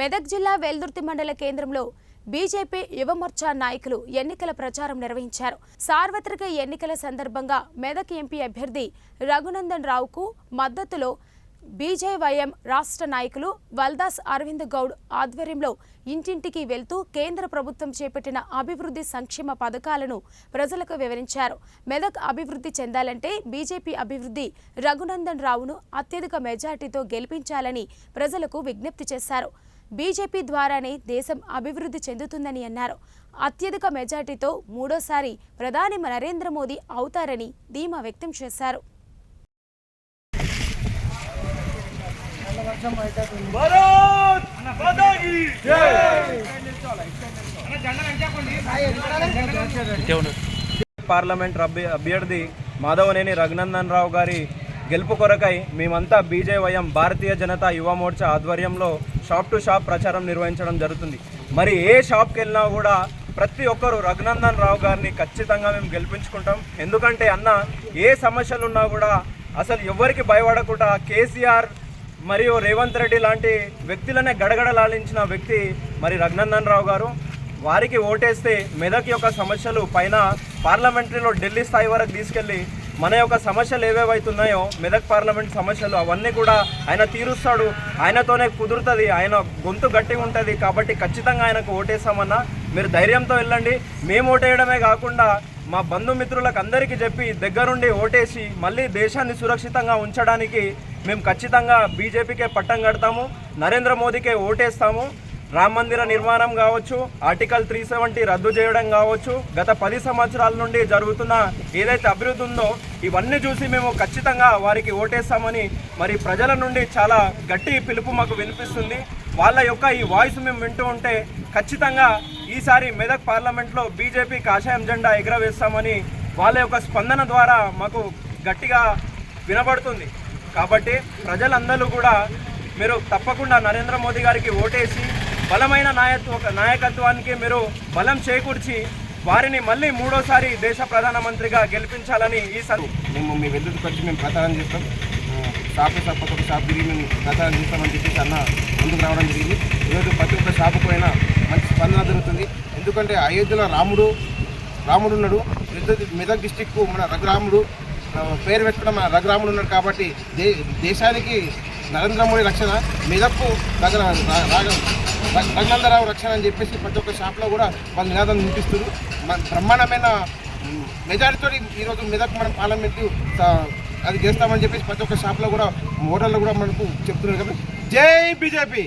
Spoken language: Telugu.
మెదక్ జిల్లా వెల్దుర్తి మండల కేంద్రంలో బీజేపీ యువమోర్చా నాయకులు ఎన్నికల ప్రచారం నిర్వహించారు. సార్వత్రిక ఎన్నికల సందర్భంగా మెదక్ ఎంపీ అభ్యర్థి రఘునందన్ రావుకు మద్దతులో బీజేవైఎం రాష్ట్ర నాయకులు వల్దాస్ అరవింద్ గౌడ్ ఆధ్వర్యంలో ఇంటింటికి వెళ్తూ కేంద్ర ప్రభుత్వం చేపట్టిన అభివృద్ధి సంక్షేమ పథకాలను ప్రజలకు వివరించారు. మెదక్ అభివృద్ధి చెందాలంటే బీజేపీ అభివృద్ధి రఘునందన్ రావును అత్యధిక మెజార్టీతో గెలిపించాలని ప్రజలకు విజ్ఞప్తి చేశారు. బీజేపీ ద్వారానే దేశం అభివృద్ధి చెందుతుందని అన్నారు. అత్యధిక మెజార్టీతో మూడోసారి ప్రధాని నరేంద్ర మోదీ అవుతారని ధీమా వ్యక్తం చేశారు. పార్లమెంట్ అభ్యర్థి మాధవనేని రఘునందన్ రావు గారి గెలుపు కొరకై మేమంతా బీజేవైఎం భారతీయ జనతా యువ మోర్చా ఆధ్వర్యంలో షాప్ టు షాప్ ప్రచారం నిర్వహించడం జరుగుతుంది. మరి ఏ షాప్కి వెళ్ళినా కూడా ప్రతి ఒక్కరు రఘునందన్ రావు గారిని ఖచ్చితంగా మేము గెలిపించుకుంటాం. ఎందుకంటే అన్న ఏ సమస్యలు ఉన్నా కూడా అసలు ఎవరికి భయపడకుండా కేసీఆర్ మరియు రేవంత్ రెడ్డి లాంటి వ్యక్తులనే గడగడలాలించిన వ్యక్తి మరి రఘునందన్ రావు గారు. వారికి ఓటేస్తే మెదక్ యొక్క సమస్యలు పైన పార్లమెంటరీలో ఢిల్లీ స్థాయి వరకు తీసుకెళ్ళి మన యొక్క సమస్యలు ఏవేవైతున్నాయో మెదక్ పార్లమెంట్ సమస్యలు అవన్నీ కూడా ఆయన తీరుస్తాడు. ఆయనతోనే కుదురుతుంది ఆయన గొంతు గట్టిగా ఉంటుంది కాబట్టి ఖచ్చితంగా ఆయనకు ఓటేస్తామన్నా మీరు ధైర్యంతో వెళ్ళండి. మేము ఓటేయడమే కాకుండా మా బంధుమిత్రులకు అందరికీ చెప్పి దగ్గరుండి ఓటేసి మళ్ళీ దేశాన్ని సురక్షితంగా ఉంచడానికి మేము ఖచ్చితంగా బీజేపీకే పట్టం కడతాము నరేంద్ర మోదీకే ఓటేస్తాము. రామ మందిర నిర్మాణం కావచ్చు ఆర్టికల్ త్రీ సెవెంటీ రద్దు చేయడం కావచ్చు గత పది సంవత్సరాల నుండి జరుగుతున్న ఏదైతే అభివృద్ధి ఉందో ఇవన్నీ చూసి మేము ఖచ్చితంగా వారికి ఓటేస్తామని మరి ప్రజల నుండి చాలా గట్టి పిలుపు మాకు వినిపిస్తుంది. వాళ్ళ యొక్క ఈ వాయిస్ మేము వింటూ ఉంటే ఖచ్చితంగా ఈసారి మెదక్ పార్లమెంట్లో బీజేపీ కాషాయం జెండా ఎగురవేస్తామని వాళ్ళ యొక్క స్పందన ద్వారా మాకు గట్టిగా వినబడుతుంది. కాబట్టి ప్రజలందరూ కూడా మీరు తప్పకుండా నరేంద్ర మోదీ గారికి ఓటేసి బలమైన నాయత్వ నాయకత్వానికి మీరు బలం చేకూర్చి వారిని మళ్ళీ మూడోసారి దేశ ప్రధానమంత్రిగా గెలిపించాలని ఈ సర్ మేము మీ వెల్లుడికి వచ్చి మేము ప్రచారం చేస్తాం. షాపు షాప్ ఒక షాప్ తిరిగి మేము ప్రచారం చేస్తామని చెప్పేసి అన్న ముందుకు రావడం జరిగింది. ఈరోజు ప్రతి ఒక్క షాపు పోయినా మంచి స్పందన జరుగుతుంది. ఎందుకంటే అయోధ్యలో రాముడు రాముడు ఉన్నాడు. మెదక్ మెదక్ డిస్టిక్ మన రఘురాముడు పేరు పెట్టుకున్న మన రఘురాముడు ఉన్నాడు కాబట్టి దే దేశానికి నరేంద్ర మోడీ రక్షణ మెదక్కు దగ్గర రఘునందరావు రక్షణ అని చెప్పేసి ప్రతి ఒక్క షాప్లో కూడా వాళ్ళు నినాదం వినిపిస్తారు మన బ్రహ్మాండమైన మెజారిటీతో ఈరోజు మెదక్ మనం పార్లమెంట్ అది చేస్తామని చెప్పేసి ప్రతి ఒక్క షాప్లో కూడా మోడల్లో కూడా మనకు చెప్తున్నారు. కాబట్టి జై బీజేపీ!